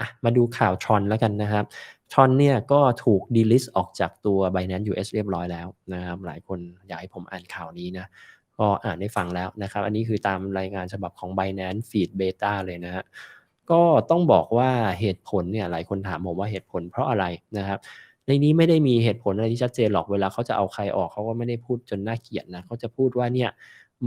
อะมาดูข่าว Tron แล้วกันนะครับ Tron เนี่ยก็ถูก delist ออกจากตัว Binance US เรียบร้อยแล้วนะครับ หลายคนอยากให้ผมอ่านข่าวนี้นะ ก็อ่านให้ฟังแล้วนะครับ อันนี้คือตามรายงานฉบับของ Binance Feed Beta เลยนะครับก็ต้องบอกว่าเหตุผลเนี่ยหลายคนถามผมว่าเหตุผลเพราะอะไรนะครับในนี้ไม่ได้มีเหตุผลอะไรที่ชัดเจนหรอกเวลาเขาจะเอาใครออกเขาก็ไม่ได้พูดจนน่าเกลียดนะเขาจะพูดว่าเนี่ย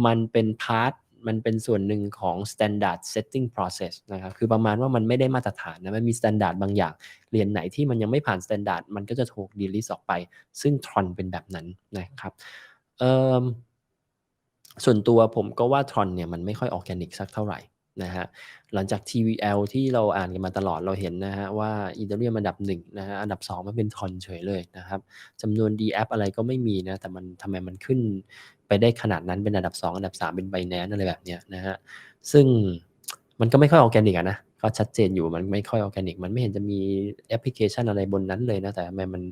มันเป็นพาร์ท มันเป็นส่วนหนึ่งของ standard setting process นะครับ คือประมาณว่ามันไม่ได้มาตรฐานนะ มันมี standard บางอย่าง เหรียญไหนที่มันยังไม่ผ่าน standard มันก็จะถูก delist ออกไป ซึ่ง Tron เป็นแบบนั้นนะครับส่วนตัวผมก็ว่า Tron เนี่ยมันไม่ค่อยออร์แกนิกสักเท่าไหร่ นะฮะหลังจาก TVL ที่เราอ่านกันมาตลอดเราเห็นนะฮะว่าอีเทเรียมอันดับ1นะฮะอันดับ2มันเป็นทอนเฉยเลยนะครับจำนวน D app อะไรก็ไม่มีนะแต่มันทำไมมันขึ้นไปได้ขนาดนั้นเป็นอันดับ 2 อันดับ 3 เป็น Binance อะไรแบบเนี้ยนะฮะซึ่งมันก็ไม่ค่อยออแกนิกอะนะก็ชัดเจนอยู่มันไม่ค่อยออแกนิก มันไม่เห็นจะมีแอปพลิเคชันอะไรบนนั้นเลยนะแต่ทำไมมัน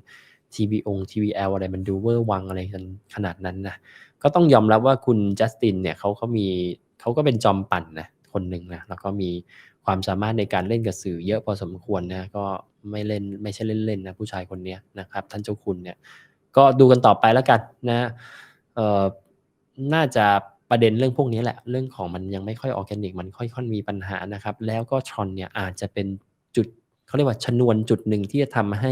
TVO TVL อะไรมันดูเวอร์วังอะไรกันขนาดนั้นนะก็ต้องยอมรับว่าคุณจัสตินเนี่ยเขาเขามีเขาก็เป็นจอมปั่นนะ คนหนึ่งนะแล้วก็มีความสามารถในการเล่นกับสื่อเยอะพอสมควรนะก็ไม่เล่นไม่ใช่เล่นๆนะผู้ชายคนนี้นะครับ ท่านเจ้าคุณเนี่ยก็ดูกันต่อไปแล้วกันนะเอ่อน่าจะประเด็นเรื่องพวกนี้แหละ เรื่องของมันยังไม่ค่อยออร์แกนิก มันค่อยๆมีปัญหานะครับ แล้วก็ทรอนเนี่ยอาจจะเป็นจุดเขาเรียกว่าชนวนจุดหนึ่งที่จะทำให้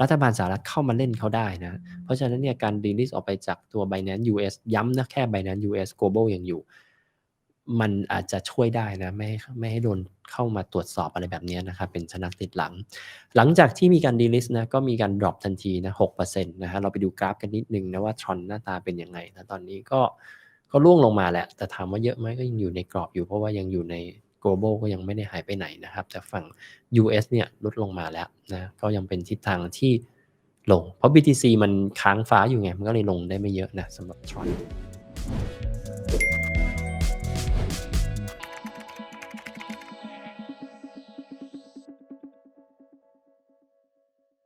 รัฐบาลสหรัฐเข้ามาเล่นเขาได้นะ เพราะฉะนั้นเนี่ยการดีลิสออกไปจากตัว Binance US ย้ำนะแค่ Binance US Global ยังอยู่ มันอาจจะช่วยได้นะไม่ไม่ให้โดนเข้ามาตรวจสอบอะไรแบบนี้นะครับเป็นชนักติดหลัง หลังจากที่มีการดีลิสนะก็มีการดรอปทันทีนะหกเปอร์เซ็นต์นะฮะเราไปดูกราฟกันนิดนึงนะว่าทรอนหน้าตาเป็นยังไงนะตอนนี้ก็ก็ร่วงลงมาแหละ แต่ถามว่าเยอะไหมก็ยังอยู่ในกรอบอยู่เพราะว่ายังอยู่ใน global ก็ยังไม่ได้หายไปไหนนะครับ แต่ฝั่ง US เนี่ยลดลงมาแล้วนะก็ยังเป็นทิศทางที่ลง เพราะ BTC มันค้างฟ้าอยู่ไง มันก็เลยลงได้ไม่เยอะนะสำหรับทรอน